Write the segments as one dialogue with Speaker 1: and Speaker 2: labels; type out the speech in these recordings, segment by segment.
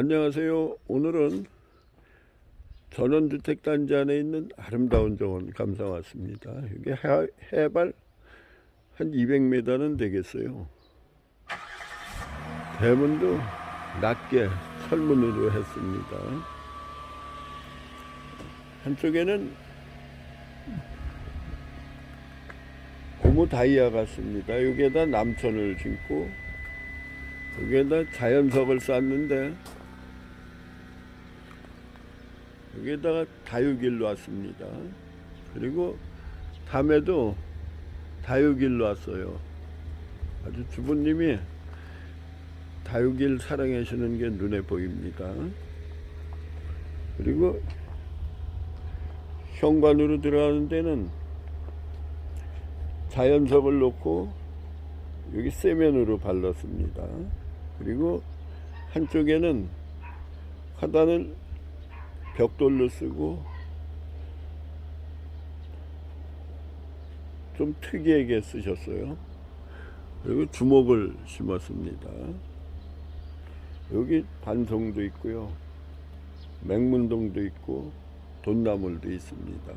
Speaker 1: 안녕하세요. 오늘은 전원주택 단지 안에 있는 아름다운 정원 감상 왔습니다. 이게 해- 해발 한 200m는 되겠어요. 대문도 낮게 철문으로 했습니다. 한쪽에는 고무 다이아 같습니다. 여기에다 남천을 심고 여기에다 자연석을 쌌는데 여기에다가 다육일 놨습니다. 그리고 담에도 다육일 놨어요. 아주 주부님이 다육일 사랑하시는 게 눈에 보입니다. 그리고 현관으로 들어가는 데는 자연석을 놓고 여기 세면으로 발랐습니다. 그리고 한쪽에는 하단을 벽돌로 쓰고 좀 특이하게 쓰셨어요. 그리고 주목을 심었습니다. 여기 반송도 있고요. 맹문동도 있고 돈나물도 있습니다.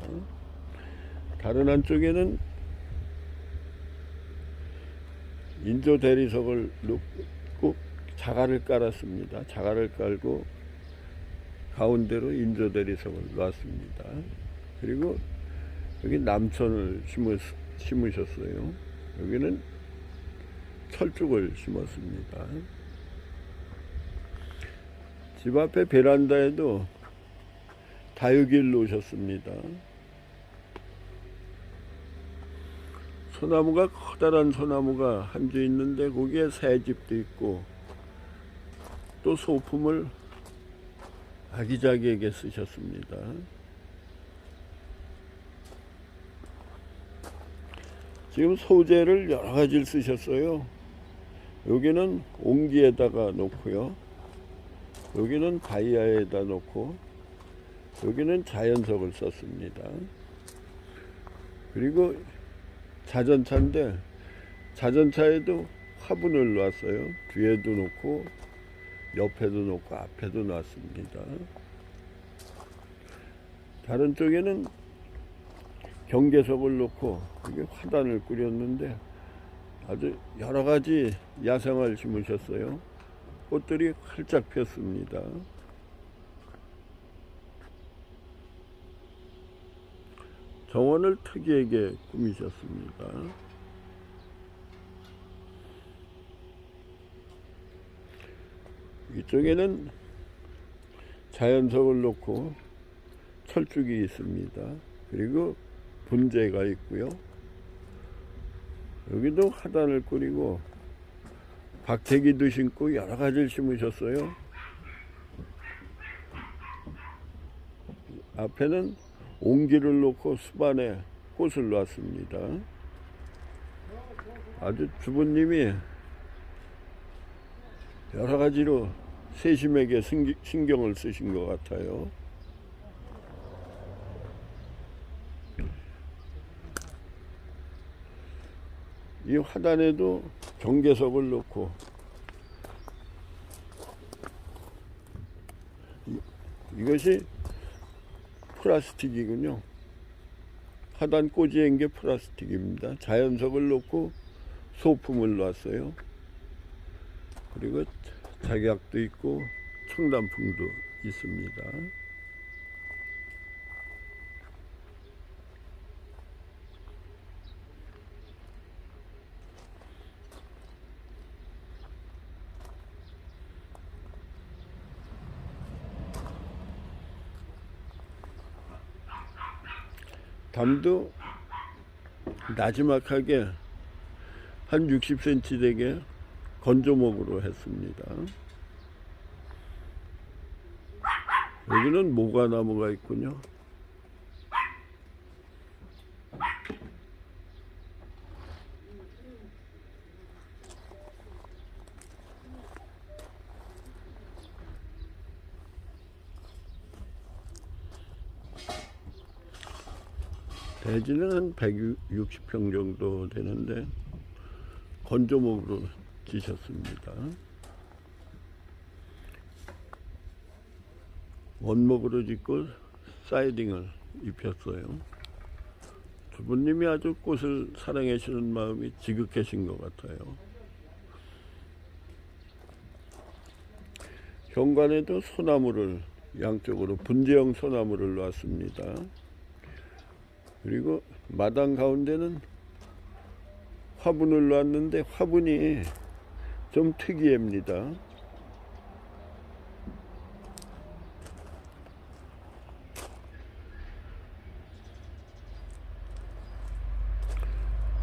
Speaker 1: 다른 한쪽에는 인조 대리석을 놓고 자갈을 깔았습니다. 자갈을 깔고 가운데로 인조 대리석을 놨습니다. 그리고 여기 남천을 심으, 심으셨어요. 여기는 철쭉을 심었습니다. 집 앞에 베란다에도 다육이를 놓으셨습니다. 소나무가 커다란 소나무가 한주 있는데 거기에 새집도 있고 또 소품을 아기자기하게 쓰셨습니다. 지금 소재를 여러 가지를 쓰셨어요. 여기는 옹기에다가 놓고요. 여기는 다이아에다 놓고 여기는 자연석을 썼습니다. 그리고 자전차인데 자전차에도 화분을 놨어요. 뒤에도 놓고 옆에도 놓고 앞에도 놨습니다. 다른 쪽에는 경계석을 놓고 이게 화단을 꾸렸는데 아주 여러 가지 야생을 심으셨어요. 꽃들이 활짝 폈습니다. 정원을 특이하게 꾸미셨습니다. 이쪽에는 자연석을 놓고 철쭉이 있습니다. 그리고 분재가 있고요. 여기도 화단을 꾸리고 박태기도 심고 여러 가지를 심으셨어요. 앞에는 옹기를 놓고 수반에 꽃을 놨습니다. 아주 주부님이 여러 가지로 세심하게 신경을 쓰신 것 같아요. 이 화단에도 경계석을 놓고 이- 이것이 플라스틱이군요. 하단 꽂이인 게 플라스틱입니다. 자연석을 놓고 소품을 놨어요. 그리고 작약도 있고 청단풍도 있습니다. 담도 나지막하게 한 60cm 되게 건조목으로 했습니다. 여기는 모과나무가 있군요. 대지는 한 160평 정도 되는데 건조목으로 지셨습니다. 원목으로 짓고 사이딩을 입혔어요. 주부님이 아주 꽃을 사랑하시는 마음이 지극하신 것 같아요. 현관에도 소나무를 양쪽으로 분재형 소나무를 놨습니다. 그리고 마당 가운데는 화분을 놨는데 화분이 좀 특이합니다.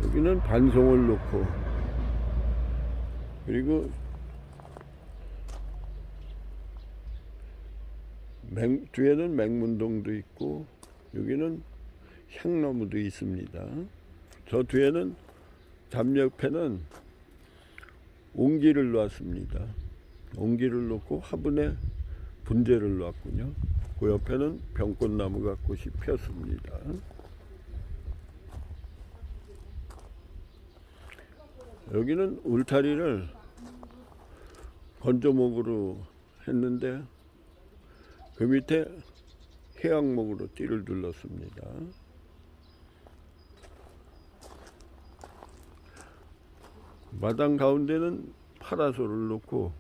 Speaker 1: 여기는 반송을 놓고 그리고 맹, 뒤에는 맹문동도 있고 여기는 향나무도 있습니다. 저 뒤에는 담옆에는 옹기를 놨습니다. 옹기를 놓고 화분에 분재를 놨군요. 그 옆에는 병꽃나무가 꽃이 폈습니다. 여기는 울타리를 건조목으로 했는데 그 밑에 해양목으로 띠를 둘렀습니다. 마당 가운데는 파라솔을 놓고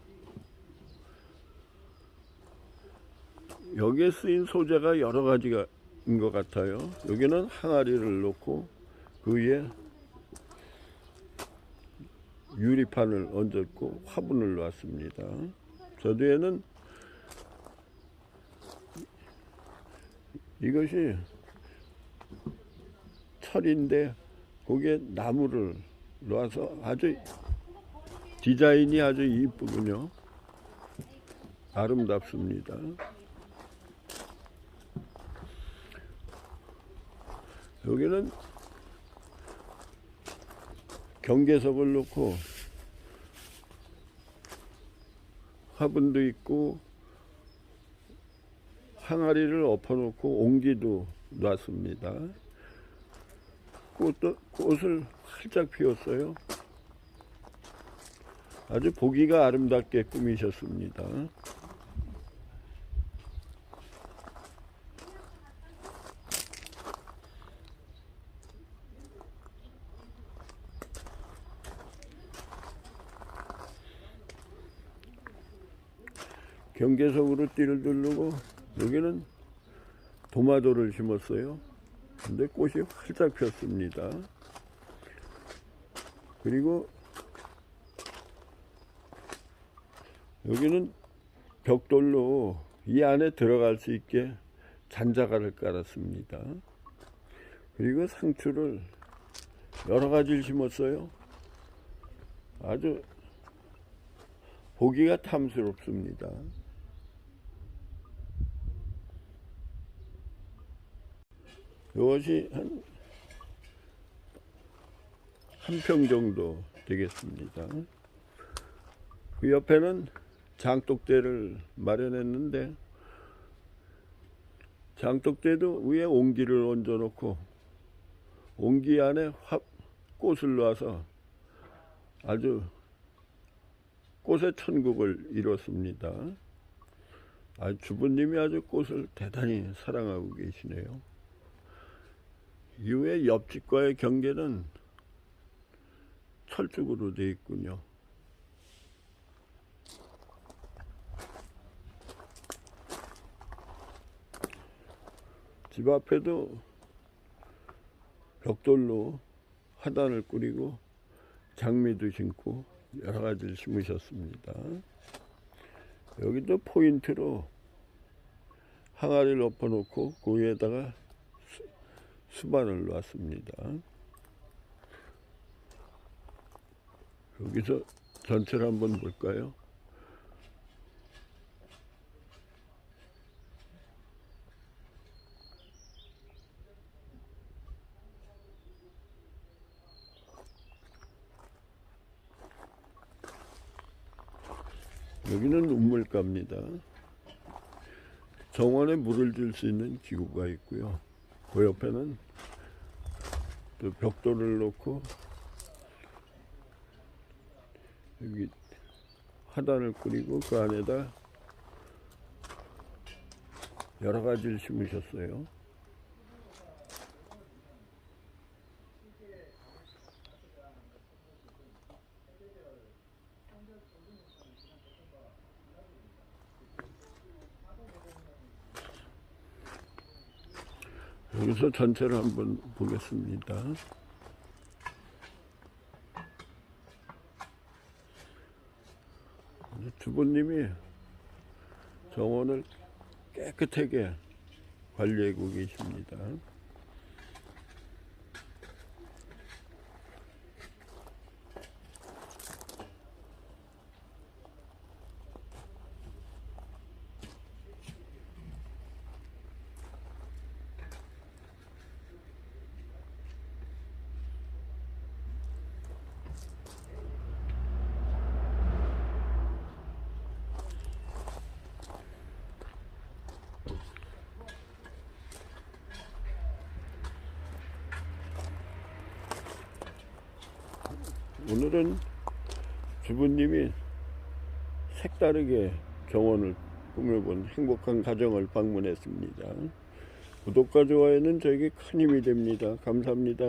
Speaker 1: 여기에 쓰인 소재가 여러 가지가 인 것 같아요. 여기는 항아리를 놓고 그 위에 유리판을 얹었고 화분을 놨습니다. 저 뒤에는 이것이 철인데 거기에 나무를 놔서 아주 디자인이 아주 이쁘군요. 아름답습니다. 여기는 경계석을 놓고 화분도 있고 항아리를 엎어놓고 옹기도 놨습니다. 꽃도, 꽃을 활짝 피웠어요. 아주 보기가 아름답게 꾸미셨습니다. 경계석으로 띠를 두르고 여기는 도마도를 심었어요. 근데 꽃이 활짝 폈습니다. 그리고 여기는 벽돌로 이 안에 들어갈 수 있게 잔자가를 깔았습니다. 그리고 상추를 여러 가지를 심었어요. 아주 보기가 탐스럽습니다. 이것이 한, 한 평 정도 되겠습니다. 그 옆에는 장독대를 마련했는데, 장독대도 위에 옹기를 얹어 놓고, 옹기 안에 화, 꽃을 놔서 아주 꽃의 천국을 이뤘습니다. 아, 주부님이 아주 꽃을 대단히 사랑하고 계시네요. 이후에 옆집과의 경계는 철쭉으로 되어 있군요. 집 앞에도 벽돌로 화단을 꾸리고 장미도 심고 여러 가지를 심으셨습니다. 여기도 포인트로 항아리를 엎어놓고 그 위에다가 수반을 놨습니다. 여기서 전체를 한번 볼까요? 여기는 우물가입니다. 정원에 물을 줄 수 있는 기구가 있고요. 그 옆에는 또 벽돌을 놓고 여기 화단을 꾸리고 그 안에다 여러 가지를 심으셨어요. 여기서 전체를 한번 보겠습니다. 주부님이 정원을 깨끗하게 관리하고 계십니다. 오늘은 주부님이 색다르게 정원을 꾸며본 행복한 가정을 방문했습니다. 구독과 좋아요는 저에게 큰 힘이 됩니다. 감사합니다.